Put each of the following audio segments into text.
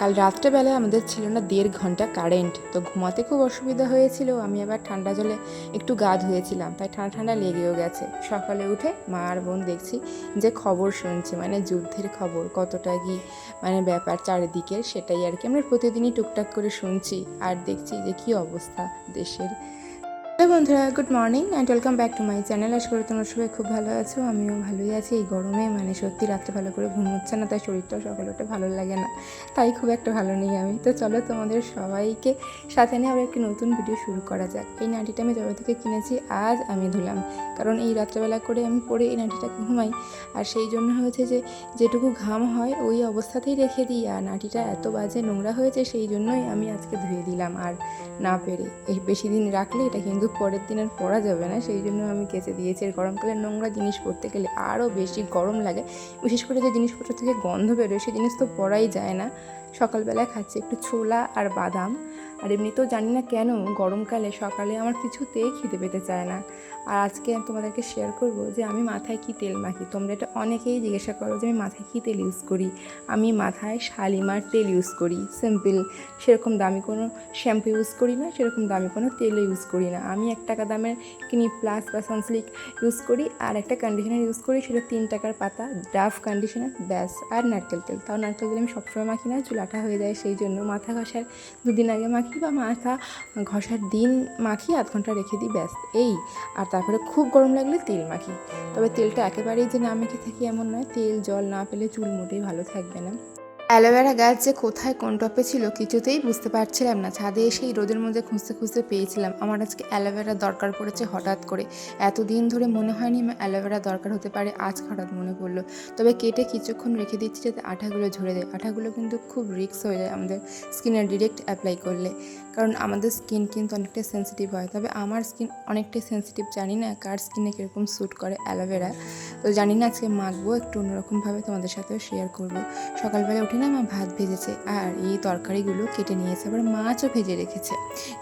কাল রাত্রেবেলায় আমাদের ছিল না দেড় ঘণ্টা কারেন্ট তো ঘুমাতে খুব অসুবিধা হয়েছিল, আমি আবার ঠান্ডা জলে একটু গা ধুয়েছিলাম, তাই ঠান্ডা ঠান্ডা লেগেও গেছে। সকালে উঠে মা আর বোন দেখছি যে খবর শুনছি মানে যুদ্ধের খবর, কতটা কি মানে ব্যাপার চারিদিকের, সেটাই আর কি। আমরা প্রতিদিনই টুকটাক করে শুনছি আর দেখছি যে কি অবস্থা দেশের। হ্যালো বন্ধুরা, good morning and welcome back to my channel আশা করি তোমরা সবাই খুব ভালো আছো, আমিও ভালোই আছি। এই গরমে মানে সত্যি রাত্রে ভালো করে ঘুম হচ্ছে না, তাই শরীরটাও সকালে ভালো লাগে না। তাই খুব একটা ভালো নেই আমি। তো চলো তোমাদের সবাইকে সাথে নিয়ে আবার একটি নতুন ভিডিও শুরু করা যাক। এই নাটিটা আমি জবা থেকে কিনেছি, আজ আমি ধুলাম। কারণ এই রাত্রেবেলা করে আমি পরে এই নাটিটাকে ঘুমাই। আর সেই জন্য হয়েছে যে, যেটুকু ঘাম হয় ওই অবস্থাতেই রেখে দিই। আর নাটিটা এত বাজে নোংরা হয়েছে, সেই জন্যই আমি আজকে ধুয়ে দিলাম। আর না পেরে, এই বেশি দিন রাখলে এটা কিন্তু পরের দিন আর পরা যাবে না। সেই জন্য আমি কেচে দিয়েছি। আর গরমকালে নোংরা জিনিস পরতে গেলে আরও বেশি গরম লাগে। বিশেষ করে যে জিনিসপত্র থেকে গন্ধ বেরোয় সেই জিনিস তো পরাই যায় না। সকালবেলায় খাচ্ছি একটু ছোলা আর বাদাম। আর এমনিতেও জানি না কেন গরমকালে সকালে আমার কিছুতেই খিদে পেতে চায় না। আর আজকে আমি তোমাদেরকে শেয়ার করব যে আমি মাথায় কি তেল মাখি। তোমরা এটা অনেকেই জিজ্ঞাসা করো যে আমি মাথায় কী তেল ইউজ করি? আমি মাথায় শালিমার তেল ইউজ করি সিম্পল সেরকম দামি কোনো শ্যাম্পু ইউজ করি না, সেরকম দামি কোনো তেল ইউজ করি না। আমি এক টাকা দামের কিনি প্লাস বা সানসিল্ক ইউজ করি আর একটা কন্ডিশনার ইউজ করি, সেটা তিন টাকার পাতা ডাফ কন্ডিশনার ব্যাস। আর নারকেল তেল। তাও নারকেল তেল আমি সবসময় মাখি না চুলাটা হয়ে যায় সেই জন্য। মাথা ঘষার দুদিন আগে মাখি বা মাখা ঘষার দিন মাখি আধ ঘণ্টা রেখে দিই, ব্যাস, এই। আর তারপরে খুব গরম লাগলে তেল মাখি। তবে তেলটা একেবারেই যে না মেখে থাকি এমন নয়, তেল, জল না পেলে চুল মোটেই ভালো থাকবে না। অ্যালোভেরা গাছ যে কোথায়, কোন টপে ছিল কিছুতেই বুঝতে পারছিলাম না। ছাদে এসে এই রোদের মধ্যে খুঁজতে খুঁজতে পেয়েছিলাম, আমার আজকে অ্যালোভেরা দরকার পড়েছে হঠাৎ করে। এতদিন ধরে মনে হয়নি আমার অ্যালোভেরা দরকার হতে পারে, আজ হঠাৎ মনে পড়ল। তবে কেটে কিছুক্ষণ রেখে দিচ্ছি যাতে আঠাগুলো ঝরে দেয় আঠাগুলো কিন্তু খুব রিস্ক হয়ে যায় আমাদের স্কিনে, ডিরেক্ট অ্যাপ্লাই করলে। কারণ আমাদের স্কিন কিন্তু অনেকটাই সেন্সিটিভ হয়। তবে আমার স্কিন অনেকটাই সেন্সিটিভ জানি না কার স্কিনে কীরকম স্যুট করে অ্যালোভেরা তো জানি না আজকে মাখবো, একটু অন্যরকমভাবে তোমাদের সাথেও শেয়ার করব। সকালবেলা উঠে না আমার ভাত ভেজেছে আর এই তরকারিগুলো কেটে নিয়েছে, আবার মাছও ভেজে রেখেছে।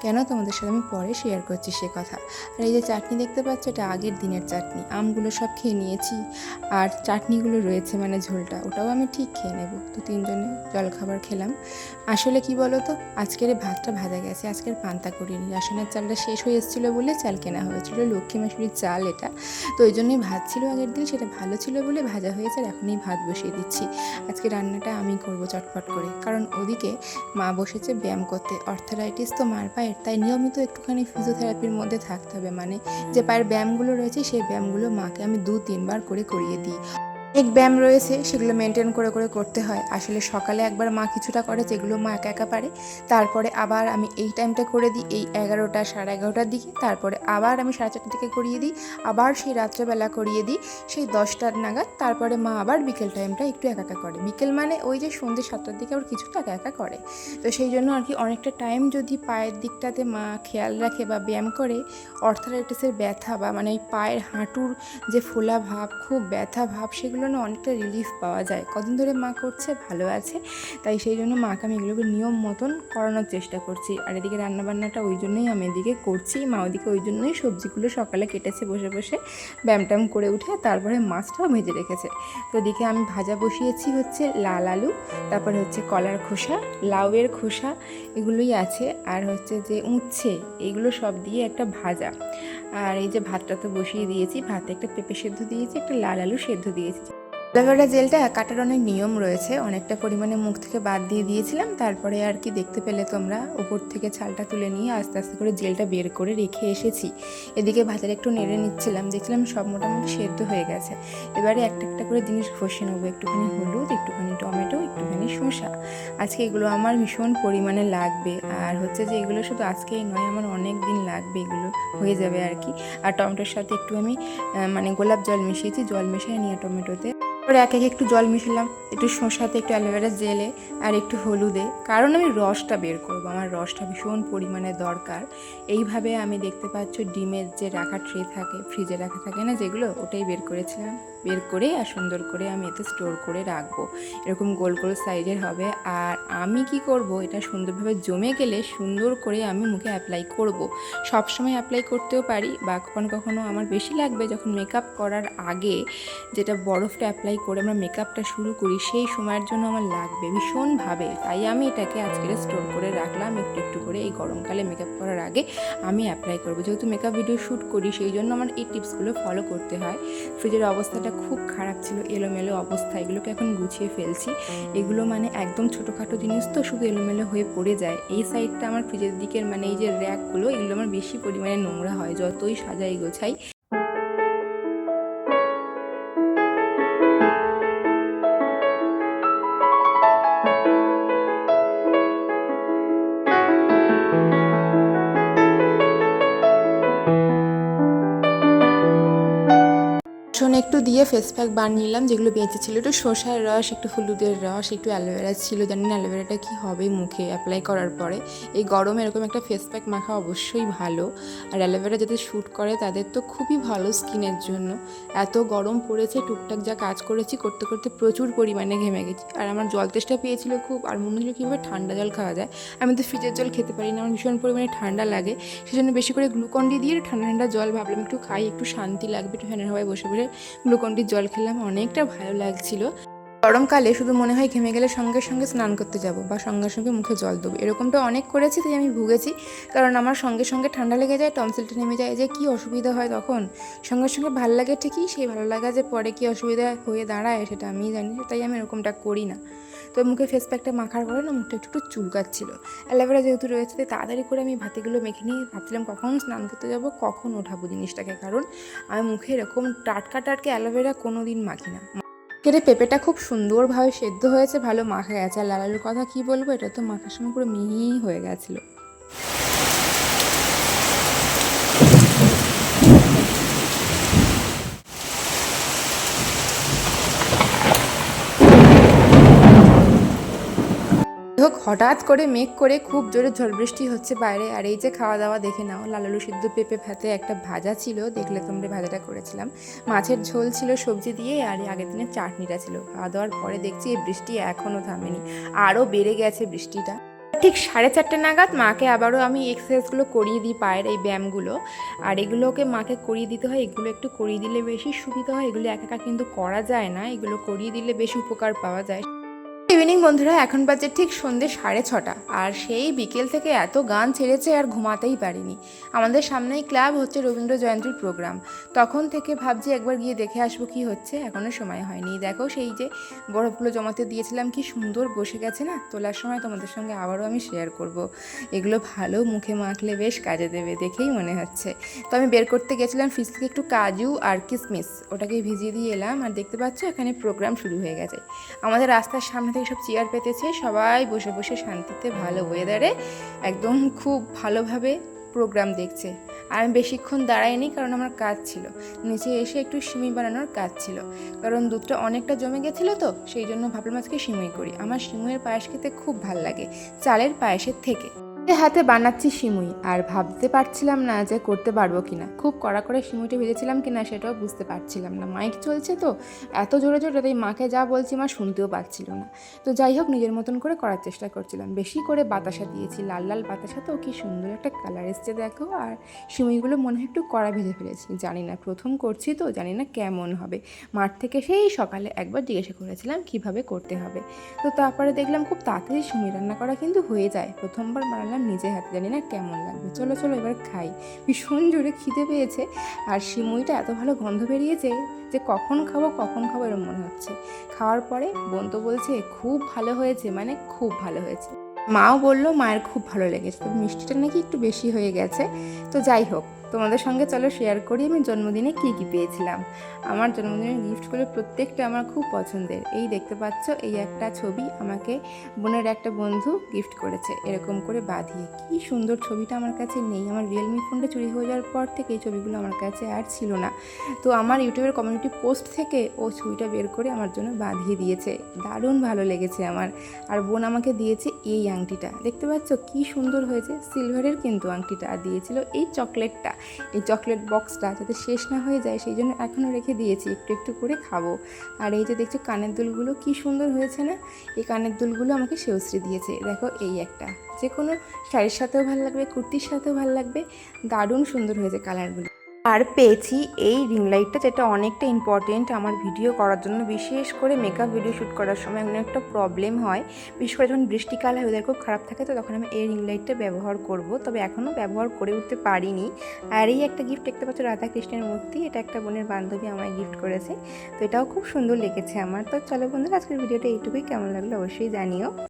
কেন তোমাদের সাথে আমি পরে শেয়ার করছি সে কথা। আর এই যে চাটনি দেখতে পাচ্ছ, এটা আগের দিনের চাটনি। আমগুলো সব খেয়ে নিয়েছি আর চাটনিগুলো রয়েছে মানে ঝোলটা, ওটাও আমি ঠিক খেয়ে নেব। তো তিনজনে জলখাবার খেলাম। আসলে কি বলো তো আজকের ভাতটা ভাজা গেছে, আজকের পান্তা করিনি। রাসনের চালটা শেষ হয়ে এসেছিল বলে চাল কেনা হয়েছিল, লক্ষ্মী মাসুরির চাল এটা। তো ওই জন্যই ভাত ছিল আগের দিন, সেটা ভালো ছিল বলে ভাজা হয়েছে আর এখনই ভাত বসিয়ে দিচ্ছি। আজকে রান্নাটা আমি করব চটপট করে। কারণ ওদিকে মা বসেছে ব্যায়াম করতে, অর্থারাইটিস তো মার পায়ের, তাই নিয়মিত একটুখানি ফিজিওথেরাপির মধ্যে থাকতে হবে। মানে যে পায়ের ব্যায়ামগুলো রয়েছে, সেই ব্যায়ামগুলো মাকে আমি দু তিনবার করে করিয়ে দিই। এক ব্যায়াম রয়েছে, সেগুলো মেনটেন করে করে করতে হয়। আসলে সকালে একবার মা কিছুটা করে, যেগুলো মা একা একা পারে, তারপরে আবার আমি এই টাইমটা করে দিই, এই এগারোটা, সাড়ে এগারোটার দিকে, তারপরে আবার আমি সাড়ে চারটার দিকে করিয়ে দিই, আবার সেই রাত্রেবেলা করিয়ে দিই, সেই দশটার নাগাদ, তারপরে মা আবার বিকেল টাইমটা একটু একা একা করে। বিকেল মানে ওই যে সন্ধ্যে সাতটার দিকে আবার কিছুটা একা একা করে। তো সেই জন্য আর কি অনেকটা টাইম যদি পায়ের দিকটাতে মা খেয়াল রাখে বা ব্যায়াম করে অর্থারাইটিসের ব্যথা বা মানে ওই পায়ের হাঁটুর যে ফোলা ভাব, খুব ব্যথা ভাব, সেগুলো না অনেকটা রিলিফ পাওয়া যায়। কদিন ধরে মা করছে, ভালো আছে, তাই সেই জন্য মাকে আমি এগুলোকে নিয়ম মতন করানোর চেষ্টা করছি। আর এদিকে রান্নাবান্নাটা ওই জন্যই আমি এদিকে করছি, মা ওদিকে ওই জন্যই সবজিগুলো সকালে কেটেছে বসে বসে ব্যায়াম করে উঠে তারপরে মাছটাও ভেজে রেখেছে। তো এদিকে আমি ভাজা বসিয়েছি হচ্ছে লাল আলু, তারপরে হচ্ছে কলার খোসা, লাউয়ের খোসা এগুলোই আছে, আর হচ্ছে যে উচ্ছে, এগুলো সব দিয়ে একটা ভাজা। আর এই যে ভাতটা তো বসিয়ে দিয়েছি, ভাতে একটা পেঁপে সেদ্ধ দিয়েছি, একটা লাল আলু সেদ্ধ দিয়েছি। অ্যালোভেরা জেলটা কাটার অনেক নিয়ম রয়েছে। অনেকটা পরিমাণে মুখ থেকে বাদ দিয়ে দিয়েছিলাম। তারপরে আর কি দেখতে পেলে তোমরা। ওপর থেকে ছালটা তুলে নিয়ে আস্তে আস্তে করে জেলটা বের করে রেখে এসেছি। এদিকে ভাতের একটু নেড়ে নিচ্ছিলাম। দেখছিলাম সব মোটামুটি সেদ্ধ হয়ে গেছে। এবারে একটা একটা করে জিনিস ঘষে নেব। একটুখানি হলুদ একটুখানি টমেটো একটুখানি শসা। আজকে এগুলো আমার ভীষণ পরিমাণে লাগবে। আর হচ্ছে যে এগুলো শুধু আজকেই নয় আমার অনেক দিন লাগবে এগুলো হয়ে যাবে আর কি। আর টমেটোর সাথে একটু আমি মানে গোলাপ জল মিশিয়েছি। জল মিশিয়ে নিয়ে টমেটোতে তারপরে এক এক একটু জল মিশালাম, একটু শসাতে, একটু অ্যালোভেরা জেলে আর একটু হলুদে। কারণ আমি রসটা বের করব, আমার রসটা ভীষণ পরিমাণে দরকার। এইভাবে আমি দেখতে পাচ্ছ ডিমের যে রাখা ট্রে থাকে ফ্রিজে রাখা থাকে না যেগুলো, ওটাই বের করেছিলাম। বের করে আর সুন্দর করে আমি এতে স্টোর করে রাখব। এরকম গোল গোল সাইজের হবে। আর আমি কি করব, এটা সুন্দরভাবে জমে গেলে সুন্দর করে আমি মুখে অ্যাপ্লাই করব। সবসময় অ্যাপ্লাই করতেও পারি, বা কখনো কখনো আমার বেশি লাগবে যখন মেকআপ করার আগে যেটা বরফটা অ্যাপ্লাই করে আমরা মেকআপটা শুরু করি, সেই সময়ের জন্য আমার লাগবে ভীষণভাবে। তাই আমি এটাকে আজকে স্টোর করে রাখলাম একটু একটু করে। এই গরমকালে মেকআপ করার আগে আমি অ্যাপ্লাই করব। যেহেতু মেকআপ ভিডিও শ্যুট করি, সেই জন্য আমার এই টিপসগুলো ফলো করতে হয়। ফ্রিজের অবস্থাটা খুব খারাপ ছিল এলোমেলো অবস্থা। এগুলোকে এখন গুছিয়ে ফেলছি। এগুলো মানে একদম ছোটোখাটো জিনিস তো, শুধু এলোমেলো হয়ে পড়ে যায়। এই সাইডটা আমার ফ্রিজের দিকের মানে এই যে র্যাকগুলো এগুলো আমার বেশি পরিমাণে নোংরা হয়, যতই সাজাই গোছাই। দিয়ে ফেস প্যাক বানিয়ে নিলাম, যেগুলো বেঁচে ছিল। একটু শসার রস, একটু হলুদের রস, একটু অ্যালোভেরা ছিল, জানি না অ্যালোভেরাটা কী হবে মুখে অ্যাপ্লাই করার পরে। এই গরমে এরকম একটা ফেস প্যাক মাখা অবশ্যই ভালো। আর অ্যালোভেরা যাদের শ্যুট করে তাদের তো খুবই ভালো স্কিনের জন্য। এত গরম পড়েছে, টুকটাক যা কাজ করেছি, করতে করতে প্রচুর পরিমাণে ঘেমে গেছি। আর আমার জল তেষ্টা পেয়েছিল খুব, আর মনে হলো কীভাবে ঠান্ডা জল খাওয়া যায়। আমি তো ফ্রিজের জল খেতে পারি না, আমার ভীষণ পরিমাণে ঠান্ডা লাগে। সেজন্য বেশি করে গ্লুকন ডি দিয়ে ঠান্ডা ঠান্ডা জল ভাবলাম, একটু খাই, একটু শান্তি লাগবে, একটু ফ্যানের হওয়ায় বসে বসে গ্লুকন্ডির জল খেলাম, অনেকটা ভালো লাগছিল। গরমকালে শুধু মনে হয় ঘেমে গেলে সঙ্গে সঙ্গে স্নান করতে যাব বা সঙ্গে সঙ্গে মুখে জল দেবো। এরকমটা অনেক করেছি, তাই আমি ভুগেছি। কারণ আমার সঙ্গে সঙ্গে ঠান্ডা লেগে যায় টনসিলটা নেমে যায়, যে কি অসুবিধা হয় তখন? সঙ্গে সঙ্গে ভালো লাগে ঠিকই, সেই ভালো লাগা যে পরে কি অসুবিধা হয়ে দাঁড়ায় সেটা আমি জানি, তাই আমি এরকমটা করি না। তো মুখে ফেস প্যাকটা মাখার পরে না মুখটা একটু একটু চুলকাচ্ছিল। অ্যালোভেরা যেহেতু রয়েছে, তাই তাড়াতাড়ি করে আমি ভাতিগুলো মেখে নিয়ে ভাবছিলাম কখন স্নান করতে যাব, কখন ওঠাবো জিনিসটাকে। কারণ আমি মুখে এরকম টাটকা টাটকা অ্যালোভেরা কোনো দিন মাখি না। কেটে পেঁপেটা খুব সুন্দরভাবে সেদ্ধ হয়েছে, ভালো মাখা গেছে আর লালালুর কথা কি বলব, এটা তো মাখার সময় পুরো মিহি হয়ে গেছিল। হোক হঠাৎ করে মেঘ করে খুব জোরে ঝড় বৃষ্টি হচ্ছে বাইরে। আর এই যে খাওয়া দাওয়া দেখে নাও লালালু সিদ্ধ পেঁপে ভাতে একটা ভাজা ছিল, দেখলে তোমরা ভাজাটা করেছিলাম। মাছের ঝোল ছিল সবজি দিয়ে, আর আগের দিনের চাটনিটা ছিল। খাওয়া দাওয়ার পরে দেখছি এই বৃষ্টি এখনও থামেনি। আরও বেড়ে গেছে বৃষ্টিটা। ঠিক সাড়ে চারটে নাগাদ মাকে আবারও আমি এক্সারসাইজগুলো করিয়ে দিই পায়ের এই ব্যায়ামগুলো। আর এগুলোকে মাকে করিয়ে দিতে হয়, এগুলো একটু করিয়ে দিলে বেশি সুবিধা হয়। এগুলো একা একা কিন্তু করা যায় না, এগুলো করিয়ে দিলে বেশি উপকার পাওয়া যায়। ইভিনিং বন্ধুরা, এখন বাজে ঠিক সন্ধ্যে সাড়ে ছটা। আর সেই বিকেল থেকে এত গান ছেড়েছে আর ঘুমাতেই পারিনি। আমাদের সামনেই ক্লাব হচ্ছে রবীন্দ্র জয়ন্তীর প্রোগ্রাম। তখন থেকে ভাবছি একবার গিয়ে দেখে আসব কি হচ্ছে এখনও সময় হয়নি। দেখো সেই যে বরফগুলো জমাতে দিয়েছিলাম, কি সুন্দর বসে গেছে না? তোলার সময় তোমাদের সঙ্গে আবারও আমি শেয়ার করব। এগুলো ভালো মুখে মাখলে বেশ কাজে দেবে, দেখেই মনে হচ্ছে। তো আমি বের করতে গেছিলাম ফ্রিজ থেকে একটু কাজু আর কিসমিস। ওটাকে ভিজিয়ে দিয়ে এলাম, আর দেখতে পাচ্ছ এখানে প্রোগ্রাম শুরু হয়ে গেছে। আমাদের রাস্তার সামনে থেকে সব চেয়ার পেতেছে, সবাই বসে বসে শান্তিতে ভালো ওয়েদারে একদম খুব ভালোভাবে প্রোগ্রাম দেখছে। আর আমি বেশিক্ষণ দাঁড়াইনি কারণ আমার কাজ ছিল। নিচে এসে একটু সিমি বানানোর কাজ ছিল। কারণ দুধটা অনেকটা জমে গেছিল তো, সেই জন্য ভাবলাম আজকে সিমুই করি। আমার সিমুইয়ের পায়েস খেতে খুব ভালো লাগে, চালের পায়েসের থেকে। হাতে বানাচ্ছি সিমুই, আর ভাবতে পারছিলাম না যে করতে পারব কিনা। খুব কড়া করে সিমুইটা ভেজেছিলাম কিনা সেটাও বুঝতে পারছিলাম না। মাইক চলছে তো, এত জোরে জোরে তাই মাকে যা বলছি মা শুনতেও পাচ্ছিল না। তো যাই হোক, নিজের মতন করে করার চেষ্টা করছিলাম। বেশি করে বাতাসা দিয়েছি, লাল লাল বাতাসা তো, কি সুন্দর একটা কালার এসছে দেখো। আর সিমুইগুলো মনে হয় একটু কড়া ভেজে ফেলেছি। জানি না প্রথম করছি তো, জানি না কেমন হবে। মাঠ থেকে সেই সকালে একবার জিজ্ঞাসা করেছিলাম কীভাবে করতে হবে। তো তারপরে দেখলাম খুব তাড়াতাড়ি সিমুই রান্না করা কিন্তু হয়ে যায়। প্রথমবার বানালাম নিজে হাতে জানি না কেমন লাগবে। চলো চলো এবার খাই। ভীষণ জোরে খিদে পেয়েছে আর সিমুইটা এত ভালো গন্ধ বেরিয়েছে যে কখন খাব কখন খাব এরকম মনে হচ্ছে। খাওয়ার পরে বোন তো বলছে, খুব ভালো হয়েছে। মানে খুব ভালো হয়েছে। মাও বলল, মায়ের খুব ভালো লেগেছে। মিষ্টিটা নাকি একটু বেশি হয়ে গেছে। তো যাই হোক তোমাদের সঙ্গে চলো শেয়ার করি আমি জন্মদিনে কী কী পেয়েছিলাম। আমার জন্মদিনের গিফটগুলো প্রত্যেকটা আমার খুব পছন্দের। এই দেখতে পাচ্ছ, এই একটা ছবি আমাকে বোনের একটা বন্ধু গিফট করেছে, এরকম করে বাঁধিয়ে। কি সুন্দর ছবিটা আমার কাছে নেই। আমার রিয়েলমি ফোনটা চুরি হয়ে যাওয়ার পর থেকে এই ছবিগুলো আমার কাছে আর ছিল না। তো আমার ইউটিউবের কমিউনিটি পোস্ট থেকে ও ছবিটা বের করে আমার জন্য বাঁধিয়ে দিয়েছে। দারুণ ভালো লেগেছে আমার। আর বোন আমাকে দিয়েছে এই আংটিটা। দেখতে পাচ্ছ, কি সুন্দর হয়েছে। সিলভারের কিন্তু আংটিটা আর দিয়েছিল এই চকলেটটা এই চকলেট বক্সটা যাতে শেষ না হয়ে যায়, সেই জন্য এখনও রেখে দিয়েছি। একটু একটু করে খাব। আর এই যে দেখছ কানের দুলগুলো কি সুন্দর হয়েছে না? এই কানের দুলগুলো আমাকে সেউশ্রী দিয়েছে। দেখো এই একটা। যে কোনো শাড়ির সাথেও ভালো লাগবে, কুর্তির সাথেও ভালো লাগবে। দারুণ সুন্দর হয়েছে কালারগুলো। আর পেয়েছি এই রিং লাইটটা যেটা অনেকটা ইম্পর্টেন্ট আমার ভিডিও করার জন্য, বিশেষ করে মেকআপ ভিডিও শ্যুট করার সময় অনেক একটা প্রবলেম হয়। বিশেষ করে যখন বৃষ্টিকাল হয় খুব খারাপ থাকে, তো তখন আমি এই রিং লাইটটা ব্যবহার করব। তবে এখনও ব্যবহার করে উঠতে পারিনি। আর এই একটা গিফট দেখতে পাচ্ছ, রাধাকৃষ্ণের মূর্তি। এটা একটা বোনের বান্ধবী আমায় গিফট করেছে। তো এটাও খুব সুন্দর লেগেছে আমার। তো চলো বন্ধুরা, আজকের ভিডিওটা এইটুকুই। কেমন লাগল অবশ্যই জানিও।